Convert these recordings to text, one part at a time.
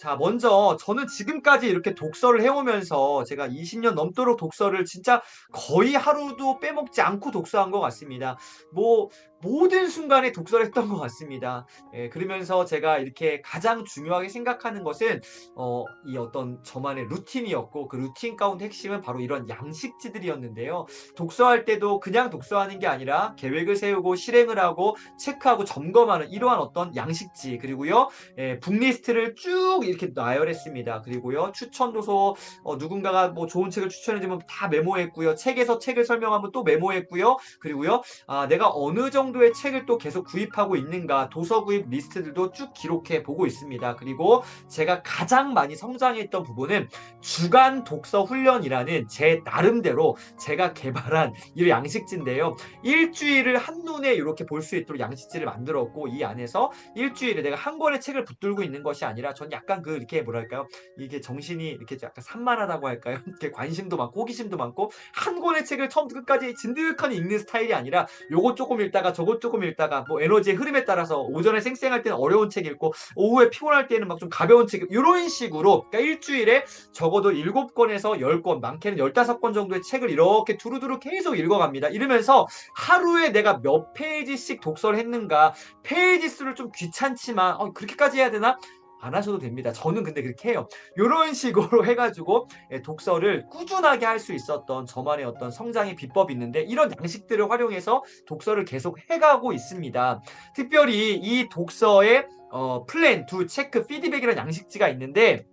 자, 먼저 저는 지금까지 이렇게 독서를 해오면서 제가 20년 넘도록 독서를 진짜 거의 하루도 빼먹지 않고 독서한 것 같습니다. 뭐 모든 순간에 독서를 했던 것 같습니다. 예, 그러면서 제가 이렇게 가장 중요하게 생각하는 것은 어, 이 어떤 저만의 루틴이었고 그 루틴 가운데 핵심은 바로 이런 양식지들이었는데요. 독서할 때도 그냥 독서하는 게 아니라 계획을 세우고 실행을 하고 체크하고 점검하는 이러한 어떤 양식지 그리고요 예, 북리스트를 쭉 이렇게 나열했습니다. 그리고요 추천 도서 어, 누군가가 뭐 좋은 책을 추천해주면 다 메모했고요 책에서 책을 설명하면 또 메모했고요 그리고요 아, 내가 어느 정도 의 책을 또 계속 구입하고 있는가 도서 구입 리스트들도 쭉 기록해 보고 있습니다. 그리고 제가 가장 많이 성장했던 부분은 주간 독서 훈련이라는 제 나름대로 제가 개발한 이 양식지인데요. 일주일을 한눈에 이렇게 볼 수 있도록 양식지를 만들었고 이 안에서 일주일에 내가 한 권의 책을 붙들고 있는 것이 아니라 전 약간 그 이렇게 뭐랄까요 이게 정신이 이렇게 약간 산만하다고 할까요? 이렇게 관심도 많고 호기심도 많고 한 권의 책을 처음부터 끝까지 진득하니 읽는 스타일이 아니라 요것 조금 읽다가 저것 조금 읽다가 뭐 에너지의 흐름에 따라서 오전에 쌩쌩할 때는 어려운 책 읽고 오후에 피곤할 때는 막 좀 가벼운 책 이런 식으로 그러니까 일주일에 적어도 7권에서 10권 많게는 15권 정도의 책을 이렇게 두루두루 계속 읽어갑니다. 이러면서 하루에 내가 몇 페이지씩 독서를 했는가 페이지 수를 좀 귀찮지만 어, 그렇게까지 해야 되나? 안 하셔도 됩니다. 저는 근데 그렇게 해요. 이런 식으로 해가지고 예, 독서를 꾸준하게 할 수 있었던 저만의 어떤 성장의 비법이 있는데 이런 양식들을 활용해서 독서를 계속 해가고 있습니다. 특별히 이 독서의 어, 플랜, 두 체크, 피드백이라는 양식지가 있는데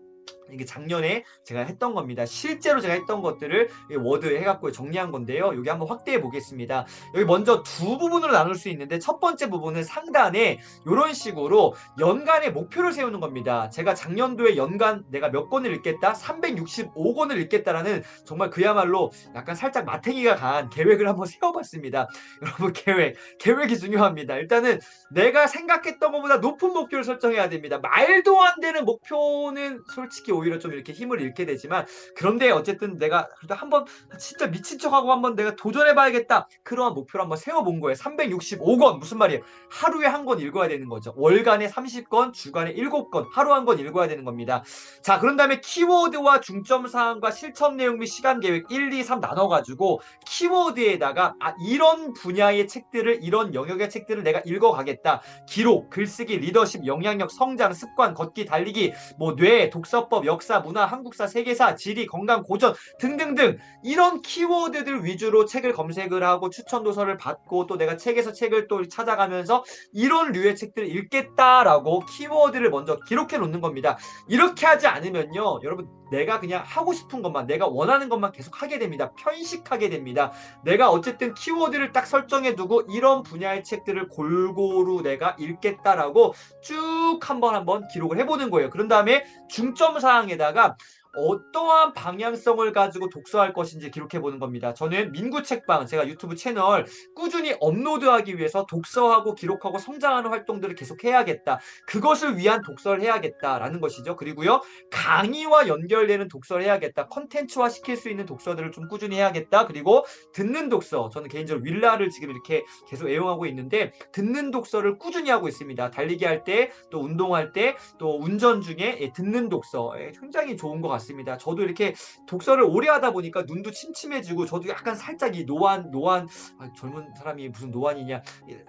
이게 작년에 제가 했던 겁니다. 실제로 제가 했던 것들을 워드 해갖고 정리한 건데요. 여기 한번 확대해 보겠습니다. 여기 먼저 두 부분으로 나눌 수 있는데 첫 번째 부분은 상단에 이런 식으로 연간의 목표를 세우는 겁니다. 제가 작년도에 연간 내가 몇 권을 읽겠다? 365권을 읽겠다라는 정말 그야말로 약간 살짝 마탱이가 간 계획을 한번 세워봤습니다. 여러분 계획, 계획이 중요합니다. 일단은 내가 생각했던 것보다 높은 목표를 설정해야 됩니다. 말도 안 되는 목표는 솔직히 오히려 좀 이렇게 힘을 잃게 되지만 그런데 어쨌든 내가 그래도 한번 진짜 미친 척하고 한번 내가 도전해봐야겠다 그러한 목표를 한번 세워본 거예요. 365권. 무슨 말이에요? 하루에 한 권 읽어야 되는 거죠. 월간에 30권 주간에 7권. 하루 한 권 읽어야 되는 겁니다. 자 그런 다음에 키워드와 중점 사항과 실천 내용 및 시간 계획 1, 2, 3 나눠가지고 키워드에다가 아 이런 분야의 책들을 이런 영역의 책들을 내가 읽어가겠다. 기록 글쓰기 리더십 영향력 성장 습관 걷기 달리기 뭐 뇌 독서법 역사, 문화, 한국사, 세계사, 지리, 건강, 고전 등등등 이런 키워드들 위주로 책을 검색을 하고 추천 도서를 받고 또 내가 책에서 책을 또 찾아가면서 이런 류의 책들을 읽겠다라고 키워드를 먼저 기록해 놓는 겁니다. 이렇게 하지 않으면요. 여러분 내가 그냥 하고 싶은 것만 내가 원하는 것만 계속 하게 됩니다. 편식하게 됩니다. 내가 어쨌든 키워드를 딱 설정해 두고 이런 분야의 책들을 골고루 내가 읽겠다라고 쭉 한번 한번 기록을 해보는 거예요. 그런 다음에 중점 사항에다가 어떠한 방향성을 가지고 독서할 것인지 기록해 보는 겁니다. 저는 민구 책방 제가 유튜브 채널 꾸준히 업로드하기 위해서 독서하고 기록하고 성장하는 활동들을 계속 해야겠다. 그것을 위한 독서를 해야겠다라는 것이죠. 그리고요 강의와 연결되는 독서를 해야겠다. 컨텐츠화 시킬 수 있는 독서들을 좀 꾸준히 해야겠다. 그리고 듣는 독서 저는 개인적으로 윌라를 지금 이렇게 계속 애용하고 있는데 듣는 독서를 꾸준히 하고 있습니다. 달리기 할 때 또 운동할 때 또 운전 중에 예, 듣는 독서 예, 굉장히 좋은 것 같습니다. 같습니다. 저도 이렇게 독서를 오래 하다 보니까 눈도 침침해지고 저도 약간 살짝 이 노안 노안 아, 젊은 사람이 무슨 노안이냐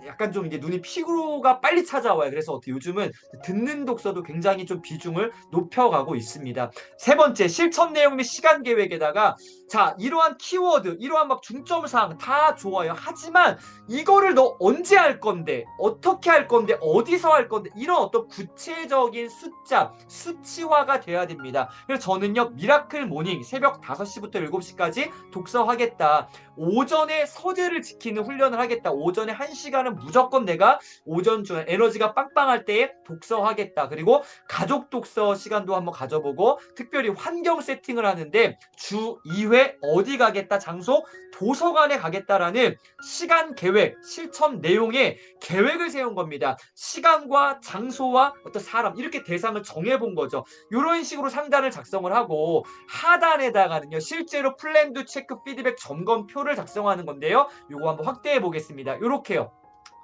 약간 좀 이제 눈이 피로가 빨리 찾아와요. 그래서 어떻게 요즘은 듣는 독서도 굉장히 좀 비중을 높여가고 있습니다. 세 번째 실천 내용 및 시간 계획에다가 자 이러한 키워드 이러한 막 중점 사항 다 좋아요. 하지만 이거를 너 언제 할 건데 어떻게 할 건데 어디서 할 건데 이런 어떤 구체적인 숫자 수치화가 돼야 됩니다. 그래서 저는 요 미라클 모닝 새벽 5시부터 7시까지 독서하겠다. 오전에 서재를 지키는 훈련을 하겠다. 오전에 1시간은 무조건 내가 오전 중에 에너지가 빵빵할 때에 독서하겠다. 그리고 가족 독서 시간도 한번 가져보고 특별히 환경 세팅을 하는데 주 2회 어디 가겠다. 장소 도서관에 가겠다라는 시간 계획, 실천 내용의 계획을 세운 겁니다. 시간과 장소와 어떤 사람 이렇게 대상을 정해 본 거죠. 이런 식으로 상단을 작성을 하고 하단에다가는요. 실제로 플랜드 체크 피드백 점검표를 작성하는 건데요. 요거 한번 확대해 보겠습니다. 요렇게요.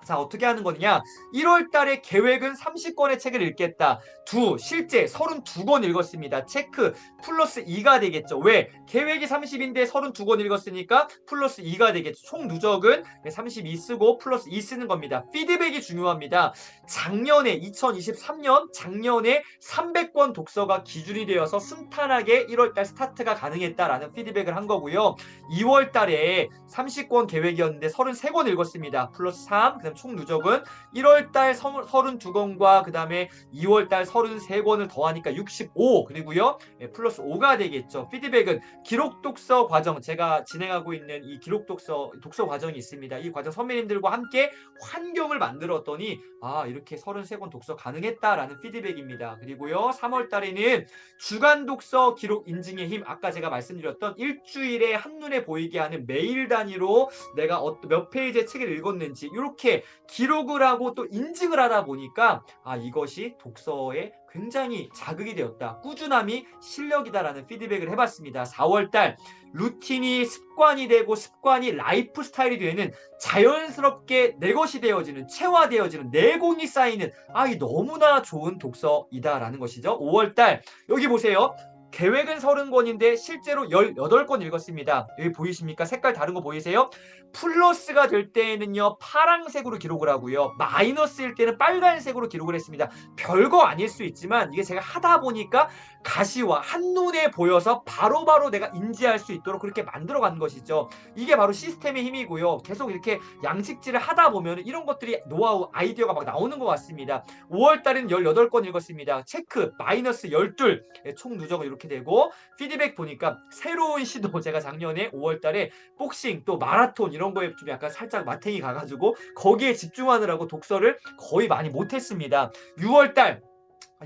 자, 어떻게 하는 거냐? 1월 달에 계획은 30권의 책을 읽겠다. 두, 실제 32권 읽었습니다. 체크 플러스 2가 되겠죠. 왜? 계획이 30인데 32권 읽었으니까 플러스 2가 되겠죠. 총 누적은 32 쓰고 플러스 2 쓰는 겁니다. 피드백이 중요합니다. 작년에 2023년 작년에 300권 독서가 기준이 되어서 순탄하게 1월 달 스타트가 가능했다라는 피드백을 한 거고요. 2월 달에 30권 계획이었는데 33권 읽었습니다. 플러스 3, 그다음 총 누적은 1월 달 32권과 그 다음에 2월 달 33권을 더하니까 65 그리고요. 예, 플러스 5가 되겠죠. 피드백은 기록 독서 과정 제가 진행하고 있는 이 기록 독서 독서 과정이 있습니다. 이 과정 선배님들과 함께 환경을 만들었더니 아 이렇게 33권 독서 가능했다라는 피드백입니다. 그리고요 3월 달에는 주간 독서 기록 인증의 힘 아까 제가 말씀드렸던 일주일에 한눈에 보이게 하는 매일 단위로 내가 어떤 몇 페이지의 책을 읽었는지 이렇게 기록을 하고 또 인증을 하다 보니까 아 이것이 독서에 굉장히 자극이 되었다. 꾸준함이 실력이다라는 피드백을 해봤습니다. 4월달 루틴이 습관이 되고 습관이 라이프 스타일이 되는 자연스럽게 내 것이 되어지는 체화되어지는 내공이 쌓이는 아 이 너무나 좋은 독서이다라는 것이죠. 5월달 여기 보세요. 계획은 30권인데 실제로 18권 읽었습니다. 여기 보이십니까? 색깔 다른 거 보이세요? 플러스가 될 때에는요 파랑색으로 기록을 하고요. 마이너스일 때는 빨간색으로 기록을 했습니다. 별거 아닐 수 있지만 이게 제가 하다 보니까 가시와 한눈에 보여서 바로바로 바로 내가 인지할 수 있도록 그렇게 만들어 간 것이죠. 이게 바로 시스템의 힘이고요. 계속 이렇게 양식질을 하다 보면 이런 것들이 노하우 아이디어가 막 나오는 것 같습니다. 5월 달에는 18권 읽었습니다. 체크 마이너스 12총 예, 누적은 이렇게 되고 피드백 보니까 새로운 시도 제가 작년에 5월 달에 복싱 또 마라톤 이런 거에 좀 약간 살짝 마탱이 가가지고 거기에 집중하느라고 독서를 거의 많이 못했습니다. 6월달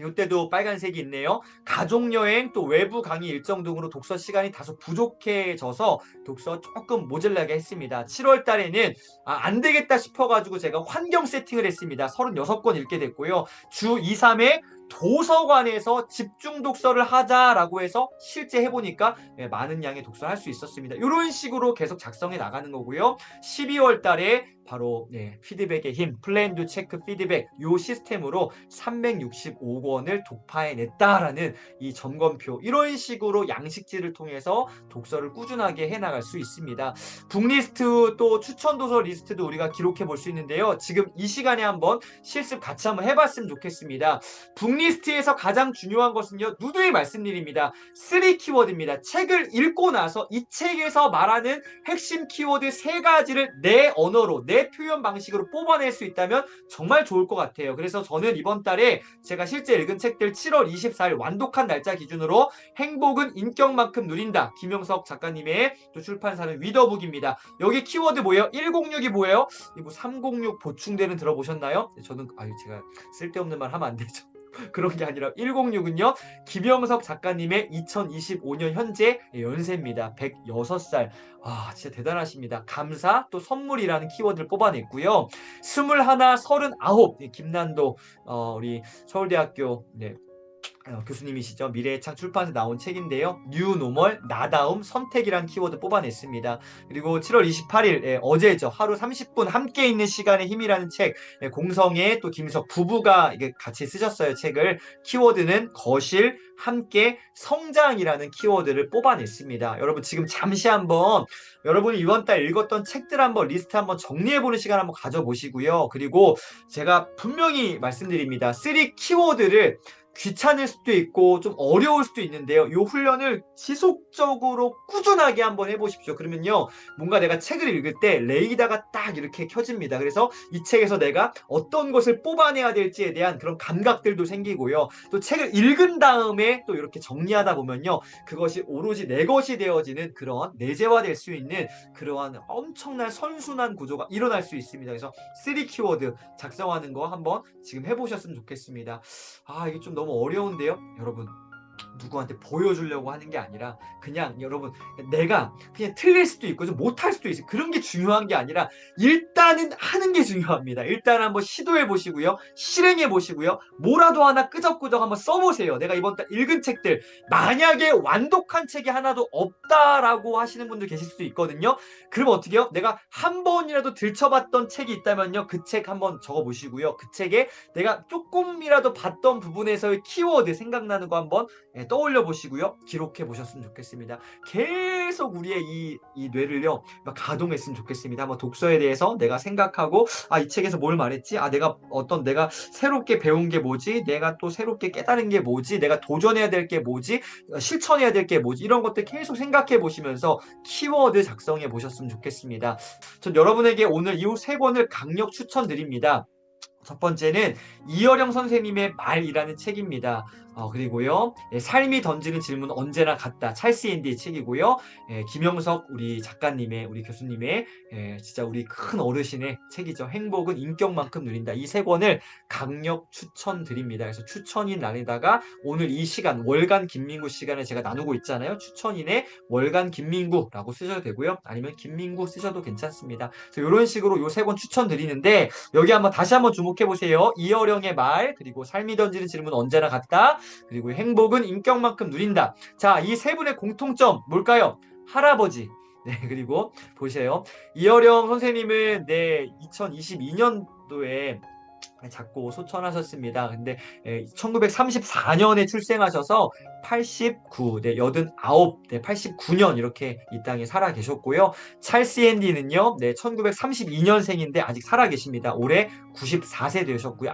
이때도 빨간색이 있네요. 가족여행 또 외부 강의 일정 등으로 독서 시간이 다소 부족해져서 독서 조금 모질라게 했습니다. 7월 달에는 아, 안 되겠다 싶어가지고 제가 환경 세팅을 했습니다. 36권 읽게 됐고요. 주 2, 3회 도서관에서 집중 독서를 하자라고 해서 실제 해보니까 예, 많은 양의 독서를 할 수 있었습니다. 이런 식으로 계속 작성해 나가는 거고요. 12월 달에 바로 네, 피드백의 힘, 플랜드 체크 피드백 요 시스템으로 365권을 독파해냈다라는 이 점검표 이런 식으로 양식지를 통해서 독서를 꾸준하게 해나갈 수 있습니다. 북리스트 또 추천 도서 리스트도 우리가 기록해 볼 수 있는데요. 지금 이 시간에 한번 실습 같이 한번 해봤으면 좋겠습니다. 북리스트에서 가장 중요한 것은요. 누누이 말씀드립니다. 3 키워드입니다. 책을 읽고 나서 이 책에서 말하는 핵심 키워드 세 가지를 내 언어로 내 표현 방식으로 뽑아낼 수 있다면 정말 좋을 것 같아요. 그래서 저는 이번 달에 제가 실제 읽은 책들 7월 24일 완독한 날짜 기준으로 행복은 인격만큼 누린다. 김영석 작가님의 또 출판사는 위더북입니다. 여기 키워드 뭐예요? 106이 뭐예요? 뭐306 보충되는 들어보셨나요? 저는 아유 제가 쓸데없는 말 하면 안 되죠. 그런 게 아니라 106은요. 김영석 작가님의 2025년 현재 연세입니다. 106살. 아, 진짜 대단하십니다. 감사 또 선물이라는 키워드를 뽑아냈고요. 21, 39 김난도 어, 우리 서울대학교 네, 어, 교수님이시죠. 미래의 창 출판에서 나온 책인데요. 뉴노멀 나다움 선택이란 키워드 뽑아냈습니다. 그리고 7월 28일 예, 어제죠. 하루 30분 함께 있는 시간의 힘이라는 책 예, 공성의 또 김석 부부가 같이 쓰셨어요. 책을 키워드는 거실 함께 성장이라는 키워드를 뽑아냈습니다. 여러분 지금 잠시 한번 여러분이 이번 달 읽었던 책들 한번 리스트 한번 정리해보는 시간 한번 가져보시고요. 그리고 제가 분명히 말씀드립니다. 3 키워드를 귀찮을 수도 있고 좀 어려울 수도 있는데요. 이 훈련을 지속적으로 꾸준하게 한번 해보십시오. 그러면요. 뭔가 내가 책을 읽을 때 레이더가 딱 이렇게 켜집니다. 그래서 이 책에서 내가 어떤 것을 뽑아내야 될지에 대한 그런 감각들도 생기고요. 또 책을 읽은 다음에 또 이렇게 정리하다 보면요. 그것이 오로지 내 것이 되어지는 그런 내재화될 수 있는 그러한 엄청난 선순환 구조가 일어날 수 있습니다. 그래서 3 키워드 작성하는 거 한번 지금 해보셨으면 좋겠습니다. 아, 이게 좀 너무 어려운데요. 여러분 누구한테 보여주려고 하는 게 아니라 그냥 여러분 내가 그냥 틀릴 수도 있고 좀 못할 수도 있어요. 그런 게 중요한 게 아니라 일단은 하는 게 중요합니다. 일단 한번 시도해 보시고요. 실행해 보시고요. 뭐라도 하나 끄적끄적 한번 써보세요. 내가 이번 달 읽은 책들 만약에 완독한 책이 하나도 없다라고 하시는 분들 계실 수도 있거든요. 그럼 어떻게 해요? 내가 한 번이라도 들춰봤던 책이 있다면요. 그 책 한번 적어보시고요. 그 책에 내가 조금이라도 봤던 부분에서의 키워드 생각나는 거 한번 예, 떠올려 보시고요. 기록해 보셨으면 좋겠습니다. 계속 우리의 이, 이 뇌를요, 막 가동했으면 좋겠습니다. 한번 독서에 대해서 내가 생각하고, 아, 이 책에서 뭘 말했지? 아, 내가 어떤 내가 새롭게 배운 게 뭐지? 내가 또 새롭게 깨달은 게 뭐지? 내가 도전해야 될 게 뭐지? 어, 실천해야 될 게 뭐지? 이런 것들 계속 생각해 보시면서 키워드 작성해 보셨으면 좋겠습니다. 전 여러분에게 오늘 이 세 권을 강력 추천드립니다. 첫 번째는 이어령 선생님의 말이라는 책입니다. 어, 그리고요, 예, 삶이 던지는 질문 언제나 같다. 찰스 앤디의 책이고요. 예, 김영석 우리 작가님의 우리 교수님의 예, 진짜 우리 큰 어르신의 책이죠. 행복은 인격만큼 누린다. 이 세 권을 강력 추천드립니다. 그래서 추천인 란에다가 오늘 이 시간 월간 김민구 시간을 제가 나누고 있잖아요. 추천인의 월간 김민구라고 쓰셔도 되고요. 아니면 김민구 쓰셔도 괜찮습니다. 그래서 이런 식으로 요 세 권 추천드리는데 여기 한번 다시 한번 주목해 보세요. 이어령의 말 그리고 삶이 던지는 질문 언제나 같다. 그리고 행복은 인격만큼 누린다. 자, 이 세 분의 공통점 뭘까요? 할아버지. 네, 그리고 보세요. 이어령 선생님은 네, 2022년도에 작고 소천하셨습니다. 근데 1934년에 출생하셔서 89, 네, 89, 네, 89년 이렇게 이 땅에 살아 계셨고요. 찰스 앤디는요, 네, 1932년생인데 아직 살아 계십니다. 올해 94세 되셨고요.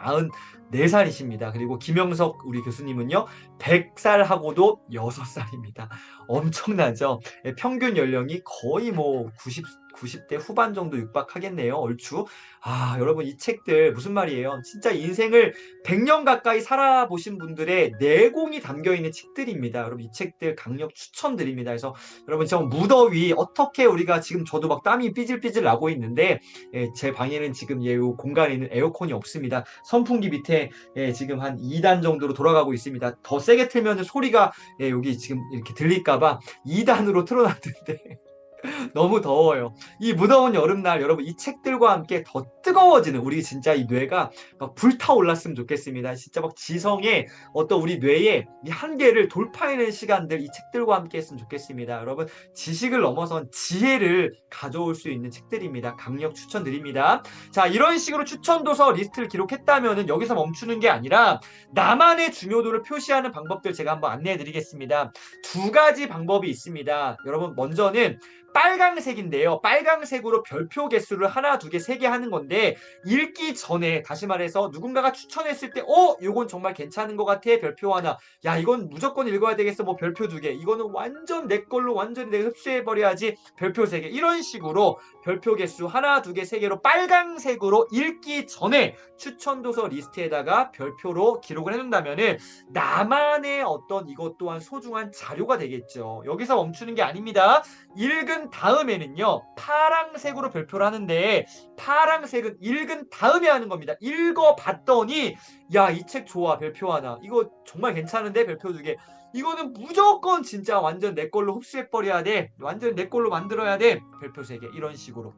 94살이십니다. 그리고 김영석 우리 교수님은요, 100살하고도 6살입니다. 엄청나죠? 네, 평균 연령이 거의 뭐 90, 90대 후반 정도 육박하겠네요. 얼추. 아, 여러분 이 책들 무슨 말이에요? 진짜 인생을 100년 가까이 살아보신 분들의 내공이 담겨 있는 책들입니다. 여러분 이 책들 강력 추천드립니다. 그래서 여러분 저 무더위 어떻게 우리가 지금 저도 막 땀이 삐질삐질 나고 있는데 예, 제 방에는 지금 예, 공간에는 에어컨이 없습니다. 선풍기 밑에 예, 지금 한 2단 정도로 돌아가고 있습니다. 더 세게 틀면 소리가 예, 여기 지금 이렇게 들릴까봐 2단으로 틀어놨는데 너무 더워요. 이 무더운 여름날 여러분 이 책들과 함께 더 뜨거워지는 우리 진짜 이 뇌가 막 불타올랐으면 좋겠습니다. 진짜 막 지성의 어떤 우리 뇌의 이 한계를 돌파해낸 시간들 이 책들과 함께 했으면 좋겠습니다. 여러분 지식을 넘어선 지혜를 가져올 수 있는 책들입니다. 강력 추천드립니다. 자 이런 식으로 추천 도서 리스트를 기록했다면 여기서 멈추는 게 아니라 나만의 중요도를 표시하는 방법들 제가 한번 안내해 드리겠습니다. 두 가지 방법이 있습니다. 여러분 먼저는 빨강색인데요. 빨강색으로 별표 개수를 하나, 두 개, 세 개 하는 건데 읽기 전에 다시 말해서 누군가가 추천했을 때 어? 이건 정말 괜찮은 것 같아. 별표 하나. 야 이건 무조건 읽어야 되겠어. 뭐 별표 두 개. 이거는 완전 내 걸로 완전히 내가 흡수해버려야지. 별표 세 개. 이런 식으로 별표 개수 하나, 두 개, 세 개로 빨강색으로 읽기 전에 추천도서 리스트에다가 별표로 기록을 해놓는다면 은 나만의 어떤 이것 또한 소중한 자료가 되겠죠. 여기서 멈추는 게 아닙니다. 읽은 다음에는요 파랑색으로 별표를 하는데 파랑색은 읽은 다음에 하는 겁니다. 읽어봤더니 야 이 책 좋아 별표 하나. 이거 정말 괜찮은데? 별표 두 개. 이거는 무조건 진짜 완전 내 걸로 흡수해버려야 돼. 완전 내 걸로 만들어야 돼. 별표 세 개. 이런 식으로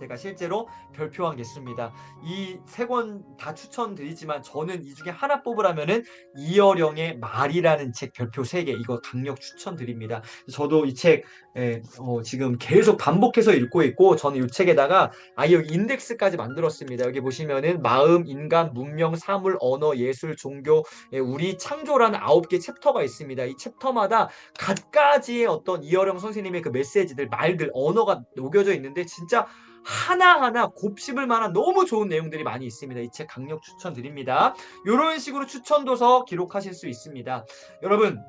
제가 실제로 별표한 개수입니다. 이 세 권 다 추천드리지만 저는 이 중에 하나 뽑으라면은 이어령의 말이라는 책 별표 3개 이거 강력 추천드립니다. 저도 이책 예, 어, 지금 계속 반복해서 읽고 있고 저는 이 책에다가 아예 여기 인덱스까지 만들었습니다. 여기 보시면은 마음, 인간, 문명, 사물, 언어, 예술, 종교, 예, 우리 창조라는 아홉 개 챕터가 있습니다. 이 챕터마다 갖가지의 어떤 이어령 선생님의 그 메시지들, 말들, 언어가 녹여져 있는데 진짜 하나하나 곱씹을 만한 너무 좋은 내용들이 많이 있습니다. 이 책 강력 추천드립니다. 이런 식으로 추천도서 기록하실 수 있습니다. 여러분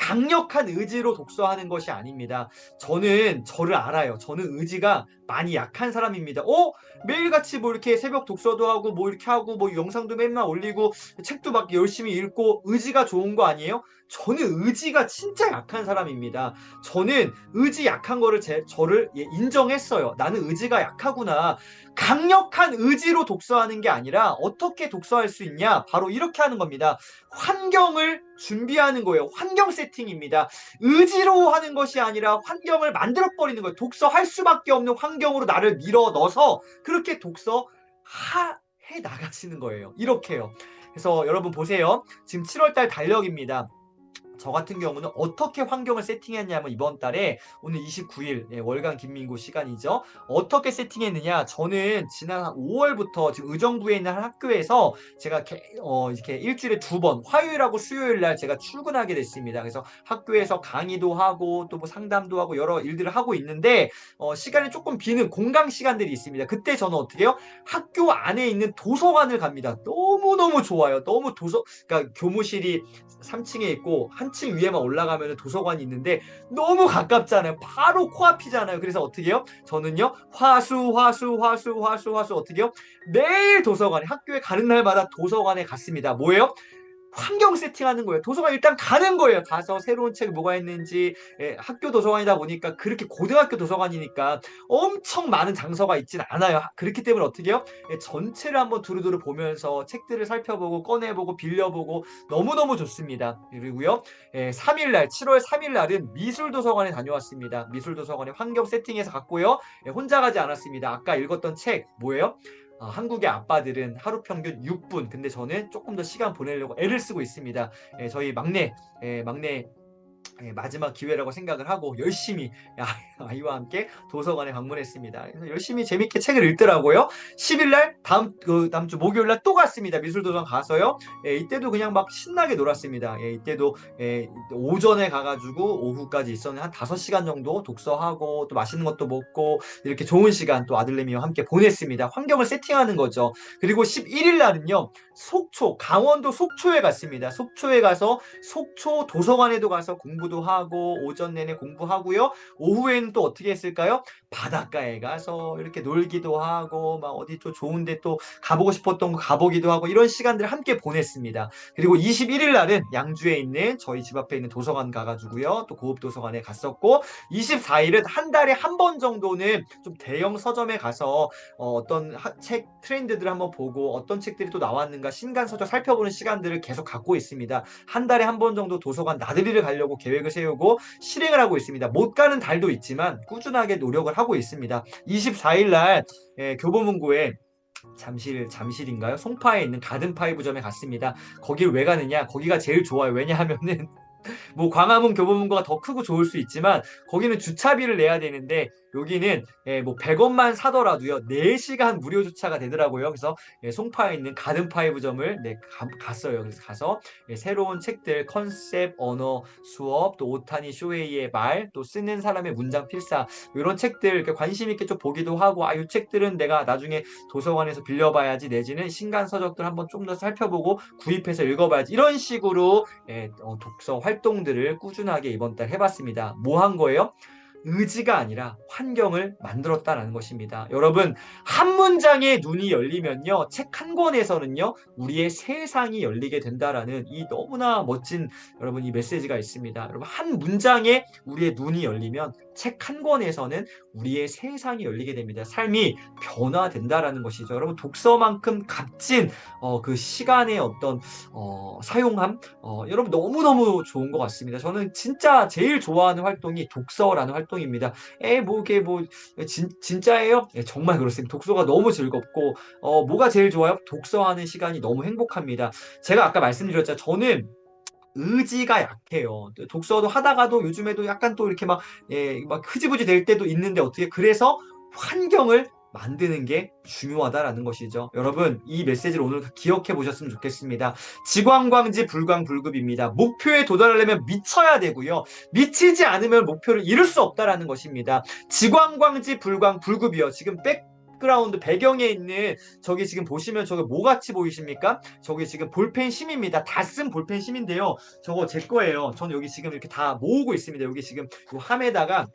강력한 의지로 독서하는 것이 아닙니다. 저는 저를 알아요. 저는 의지가 많이 약한 사람입니다. 어? 매일같이 뭐 이렇게 새벽 독서도 하고 뭐 이렇게 하고 뭐 영상도 맨날 올리고 책도 막 열심히 읽고 의지가 좋은 거 아니에요? 저는 의지가 진짜 약한 사람입니다. 저는 의지 약한 거를 제, 저를 예, 인정했어요. 나는 의지가 약하구나. 강력한 의지로 독서하는 게 아니라 어떻게 독서할 수 있냐? 바로 이렇게 하는 겁니다. 환경을 준비하는 거예요. 환경 세팅입니다. 의지로 하는 것이 아니라 환경을 만들어 버리는 거예요. 독서할 수밖에 없는 환경으로 나를 밀어 넣어서 그렇게 독서 하, 해 나가시는 거예요. 이렇게요. 그래서 여러분 보세요. 지금 7월달 달력입니다. 저 같은 경우는 어떻게 환경을 세팅했냐면 이번 달에 오늘 29일 예, 월간 김민구 시간이죠. 어떻게 세팅했느냐? 저는 지난 5월부터 지금 의정부에 있는 한 학교에서 제가 게- 어, 이렇게 일주일에 두 번 화요일하고 수요일 날 제가 출근하게 됐습니다. 그래서 학교에서 강의도 하고 또 뭐 상담도 하고 여러 일들을 하고 있는데 어, 시간이 조금 비는 공강 시간들이 있습니다. 그때 저는 어떻게 해요? 학교 안에 있는 도서관을 갑니다. 너무너무 좋아요. 너무 도서 그러니까 교무실이 3층에 있고 한층 위에만 올라가면 도서관이 있는데 너무 가깝잖아요. 바로 코앞이잖아요. 그래서 어떻게 해요? 저는요. 화수 화수 화수 화수 화수 어떻게 해요? 매일 도서관에 학교에 가는 날마다 도서관에 갔습니다. 뭐예요? 환경 세팅하는 거예요. 도서관 일단 가는 거예요. 가서 새로운 책 뭐가 있는지 예, 학교 도서관이다 보니까 그렇게 고등학교 도서관이니까 엄청 많은 장소가 있진 않아요. 하- 그렇기 때문에 어떻게 해요? 예, 전체를 한번 두루두루 보면서 책들을 살펴보고 꺼내보고 빌려보고 너무너무 좋습니다. 그리고요. 예, 3일날 7월 3일날은 미술도서관에 다녀왔습니다. 미술도서관에 환경 세팅해서 갔고요. 예, 혼자 가지 않았습니다. 아까 읽었던 책 뭐예요? 아, 한국의 아빠들은 하루 평균 6분. 근데 저는 조금 더 시간 보내려고 애를 쓰고 있습니다. 예, 저희 막내, 예, 막내 예, 마지막 기회라고 생각을 하고 열심히 아- 아이와 함께 도서관에 방문했습니다. 그래서 열심히 재밌게 책을 읽더라고요. 10일 날 다음 그 다음 주 목요일 날 또 갔습니다. 미술도서관 가서요. 예, 이때도 그냥 막 신나게 놀았습니다. 예, 이때도 예, 오전에 가가지고 오후까지 있었는데 한 5시간 정도 독서하고 또 맛있는 것도 먹고 이렇게 좋은 시간 또 아들내미와 함께 보냈습니다. 환경을 세팅하는 거죠. 그리고 11일 날은요. 속초 강원도 속초에 갔습니다. 속초에 가서 속초 도서관에도 가서 공부 도 하고 오전 내내 공부하고요. 오후에는 또 어떻게 했을까요? 바닷가에 가서 이렇게 놀기도 하고 막 어디 또 좋은데 또 가보고 싶었던 거 가보기도 하고 이런 시간들을 함께 보냈습니다. 그리고 21일 날은 양주에 있는 저희 집 앞에 있는 도서관 가가지고요. 또 고급 도서관에 갔었고 24일은 한 달에 한 번 정도는 좀 대형 서점에 가서 어, 떤책 트렌드들을 한번 보고 어떤 책들이 또 나왔는가 신간 서적 살펴보는 시간들을 계속 갖고 있습니다. 한 달에 한 번 정도 도서관 나들이를 가려고 계획 을 세우고 실행을 하고 있습니다. 못 가는 달도 있지만 꾸준하게 노력을 하고 있습니다. 24일 날 예, 교보문고에 잠실 잠실인가요? 송파에 있는 가든 파이브점에 갔습니다. 거길 왜 가느냐? 거기가 제일 좋아요. 왜냐하면은 뭐 광화문 교보문고가 더 크고 좋을 수 있지만 거기는 주차비를 내야 되는데 여기는 예, 뭐 100원만 사더라도요 4시간 무료 주차가 되더라고요. 그래서 예, 송파에 있는 가든 파이브점을 네, 가- 갔어요. 그래서 가서 예, 새로운 책들 컨셉 언어 수업 또 오타니 쇼헤이의 말 또 쓰는 사람의 문장 필사 이런 책들 이렇게 관심 있게 좀 보기도 하고 아 이 책들은 내가 나중에 도서관에서 빌려봐야지 내지는 신간 서적들 한번 좀 더 살펴보고 구입해서 읽어봐야지 이런 식으로 예, 어, 독서 활동들을 꾸준하게 이번 달 해봤습니다. 뭐 한 거예요? 의지가 아니라 환경을 만들었다라는 것입니다. 여러분, 한 문장에 눈이 열리면요, 책 한 권에서는요, 우리의 세상이 열리게 된다라는 이 너무나 멋진 여러분 이 메시지가 있습니다. 여러분, 한 문장에 우리의 눈이 열리면 책 한 권에서는 우리의 세상이 열리게 됩니다. 삶이 변화된다라는 것이죠. 여러분, 독서만큼 값진 어, 그 시간의 어떤 어, 사용함, 어, 여러분 너무너무 좋은 것 같습니다. 저는 진짜 제일 좋아하는 활동이 독서라는 활동입니다. 에, 뭐, 이게 뭐, 진, 진짜예요? 예, 정말 그렇습니다. 독서가 너무 즐겁고, 어, 뭐가 제일 좋아요? 독서하는 시간이 너무 행복합니다. 제가 아까 말씀드렸잖아요. 저는 의지가 약해요. 독서도 하다가도 요즘에도 약간 또 이렇게 막, 예, 막 흐지부지 될 때도 있는데 어떻게, 그래서 환경을 만드는 게 중요하다라는 것이죠. 여러분, 이 메시지를 오늘 기억해 보셨으면 좋겠습니다. 지광광지 불광불급입니다. 목표에 도달하려면 미쳐야 되고요. 미치지 않으면 목표를 이룰 수 없다라는 것입니다. 지광광지 불광불급이요. 지금 백 그라운드 배경에 있는 저기 지금 보시면 저게 뭐 같이 보이십니까? 저기 지금 볼펜 심입니다. 다 쓴 볼펜 심인데요. 저거 제 거예요. 저는 여기 지금 이렇게 다 모으고 있습니다. 여기 지금 이 함에다가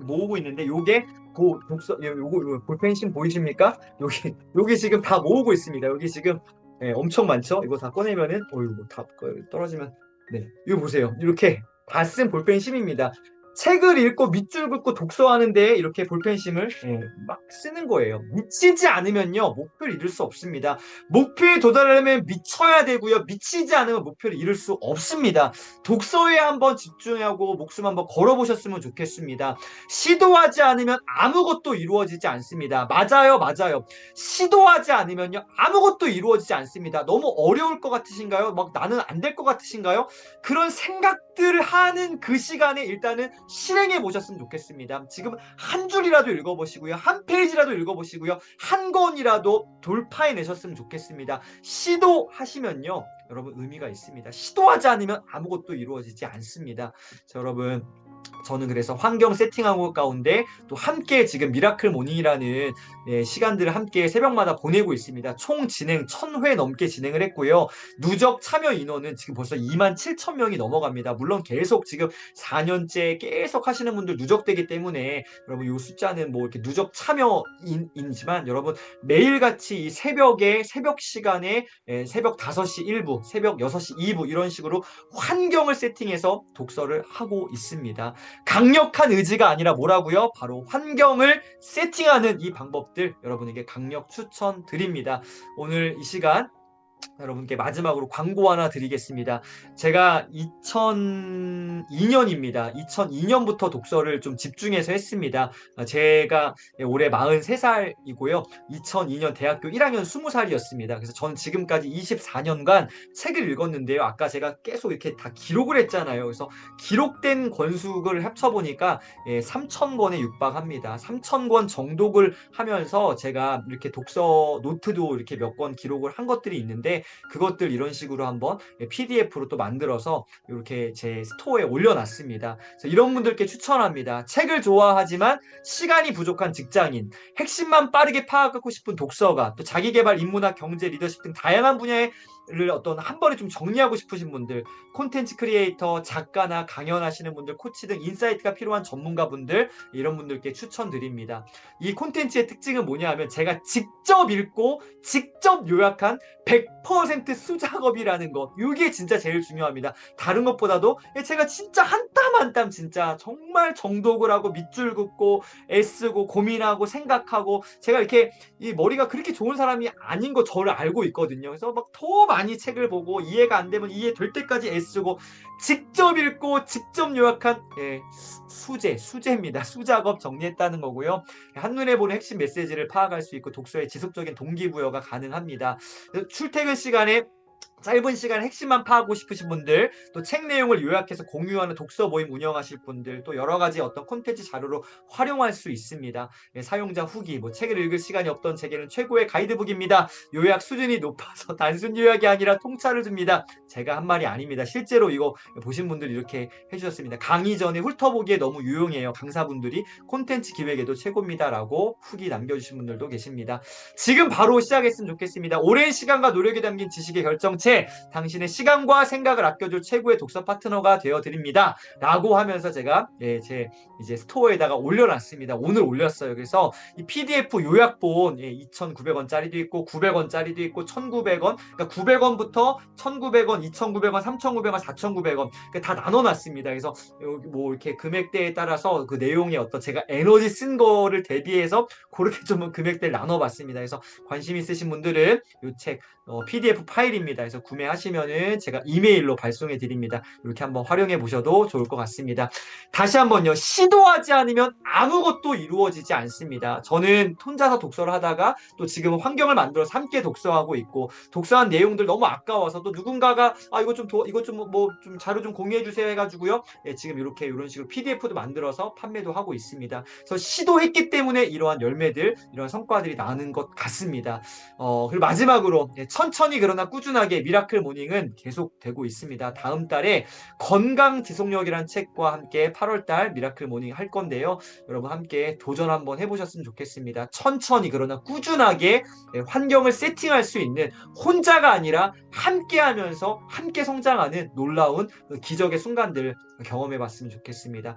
모으고 있는데 요게 고 독서 요- 요거 요 볼펜 심 보이십니까? 여기 여기 지금 다 모으고 있습니다. 여기 지금 예, 엄청 많죠? 이거 다 꺼내면은 어이구 다 꺼- 떨어지면 네 이거 보세요. 이렇게 다 쓴 볼펜 심입니다. 책을 읽고 밑줄 긋고 독서하는데 이렇게 볼펜심을 예, 막 쓰는 거예요. 미치지 않으면요 목표를 이룰 수 없습니다. 목표에 도달하려면 미쳐야 되고요. 미치지 않으면 목표를 이룰 수 없습니다. 독서에 한번 집중하고 목숨 한번 걸어보셨으면 좋겠습니다. 시도하지 않으면 아무것도 이루어지지 않습니다. 맞아요, 맞아요. 시도하지 않으면요 아무것도 이루어지지 않습니다. 너무 어려울 것 같으신가요? 막 나는 안 될 것 같으신가요? 그런 생각 들을 하는 그 시간에 일단은 실행해 보셨으면 좋겠습니다. 지금 한 줄이라도 읽어보시고요. 한 페이지라도 읽어보시고요. 한 권이라도 돌파해 내셨으면 좋겠습니다. 시도하시면요. 여러분 의미가 있습니다. 시도하지 않으면 아무것도 이루어지지 않습니다. 자, 여러분 저는 그래서 환경 세팅하고 가운데 또 함께 지금 미라클 모닝이라는 예, 시간들을 함께 새벽마다 보내고 있습니다. 총 진행 1000회 넘게 진행을 했고요. 누적 참여 인원은 지금 벌써 2만 7천 명이 넘어갑니다. 물론 계속 지금 4년째 계속 하시는 분들 누적되기 때문에 여러분 이 숫자는 뭐 이렇게 누적 참여인이지만 여러분 매일같이 이 새벽에 새벽 시간에 예, 새벽 5시 1부, 새벽 6시 2부 이런 식으로 환경을 세팅해서 독서를 하고 있습니다. 강력한 의지가 아니라 뭐라고요? 바로 환경을 세팅하는 이 방법들 여러분에게 강력 추천드립니다. 오늘 이 시간 여러분께 마지막으로 광고 하나 드리겠습니다. 제가 2002년입니다. 2002년부터 독서를 좀 집중해서 했습니다. 아, 제가 올해 43살이고요. 2002년 대학교 1학년 20살이었습니다. 그래서 전 지금까지 24년간 책을 읽었는데요. 아까 제가 계속 이렇게 다 기록을 했잖아요. 그래서 기록된 권수를 합쳐보니까 3,000권에 육박합니다. 3,000권 정독을 하면서 제가 이렇게 독서 노트도 이렇게 몇 권 기록을 한 것들이 있는데 그것들 이런 식으로 한번 PDF로 또 만들어서 이렇게 제 스토어에 올려놨습니다. 이런 분들께 추천합니다. 책을 좋아하지만 시간이 부족한 직장인, 핵심만 빠르게 파악하고 싶은 독서가, 또 자기개발, 인문학, 경제, 리더십 등 다양한 분야의 를 어떤 한 번에 좀 정리하고 싶으신 분들, 콘텐츠 크리에이터, 작가나 강연하시는 분들, 코치 등 인사이트가 필요한 전문가분들 이런 분들께 추천드립니다. 이 콘텐츠의 특징은 뭐냐 하면 제가 직접 읽고 직접 요약한 100% 수작업이라는 것. 이게 진짜 제일 중요합니다. 다른 것보다도 제가 진짜 한 땀 한 땀 진짜 정말 정독을 하고 밑줄 긋고 애쓰고 고민하고 생각하고 제가 이렇게 이 머리가 그렇게 좋은 사람이 아닌 거 저를 알고 있거든요. 그래서 막더 많이 책을 보고 이해가 안 되면 이해될 때까지 애쓰고 직접 읽고 직접 요약한 예, 수- 수제, 수제입니다. 수작업 정리했다는 거고요. 한눈에 보는 핵심 메시지를 파악할 수 있고 독서의 지속적인 동기부여가 가능합니다. 출퇴근 시간에 짧은 시간에 핵심만 파악하고 싶으신 분들, 또 책 내용을 요약해서 공유하는 독서 모임 운영하실 분들, 또 여러 가지 어떤 콘텐츠 자료로 활용할 수 있습니다. 예, 사용자 후기, 뭐 책을 읽을 시간이 없던 제게는 최고의 가이드북입니다. 요약 수준이 높아서 단순 요약이 아니라 통찰을 줍니다. 제가 한 말이 아닙니다. 실제로 이거 보신 분들이 이렇게 해주셨습니다. 강의 전에 훑어보기에 너무 유용해요. 강사분들이 콘텐츠 기획에도 최고입니다라고 후기 남겨주신 분들도 계십니다. 지금 바로 시작했으면 좋겠습니다. 오랜 시간과 노력이 담긴 지식의 결정체, 당신의 시간과 생각을 아껴줄 최고의 독서 파트너가 되어 드립니다. 라고 하면서 제가 예, 제 이제 스토어에다가 올려놨습니다. 오늘 올렸어요. 그래서 이 PDF 요약본 예, 2,900원짜리도 있고 900원짜리도 있고 1,900원, 그러니까 900원부터 1,900원, 2,900원, 3,900원, 4,900원 그러니까 다 나눠놨습니다. 그래서 뭐 이렇게 금액대에 따라서 그 내용의 어떤 제가 에너지 쓴 거를 대비해서 그렇게 좀 금액대를 나눠봤습니다. 그래서 관심 있으신 분들은 이책 어, PDF 파일입니다. 구매하시면은 제가 이메일로 발송해 드립니다. 이렇게 한번 활용해 보셔도 좋을 것 같습니다. 다시 한번요. 시도하지 않으면 아무것도 이루어지지 않습니다. 저는 혼자서 독서를 하다가 또 지금 환경을 만들어서 함께 독서하고 있고 독서한 내용들 너무 아까워서 또 누군가가 아 이거 좀 도, 이거 좀 뭐 좀 자료 좀 공유해 주세요 해가지고요. 예, 지금 이렇게 이런 식으로 PDF도 만들어서 판매도 하고 있습니다. 그래서 시도했기 때문에 이러한 열매들, 이런 성과들이 나는 것 같습니다. 어, 그리고 마지막으로 예, 천천히 그러나 꾸준하게 미라클 모닝은 계속되고 있습니다. 다음 달에 건강 지속력이라는 책과 함께 8월달 미라클 모닝 할 건데요. 여러분 함께 도전 한번 해보셨으면 좋겠습니다. 천천히 그러나 꾸준하게 예, 환경을 세팅할 수 있는 혼자가 아니라 함께 하면서 함께 성장하는 놀라운 그 기적의 순간들 경험해 봤으면 좋겠습니다.